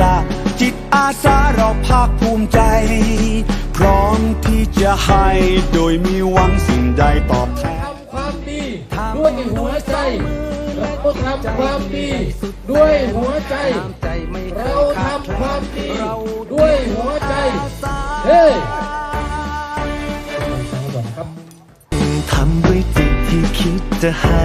ละจิตอาสาเราภาคภูมิใจ พร้อมที่จะให้โดยมีหวังสิ่งใดตอบแทนทำความดีด้วยหัวใจเราทำความดีด้วยหัวใจเราทำความดีด้วยหัวใจเฮ้ยทำด้วยจิตที่คิดจะให้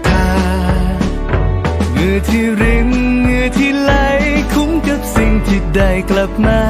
หงื่อ ที่ริมเหงื่อที่ไหลคุ้มกับสิ่งที่ได้กลับมา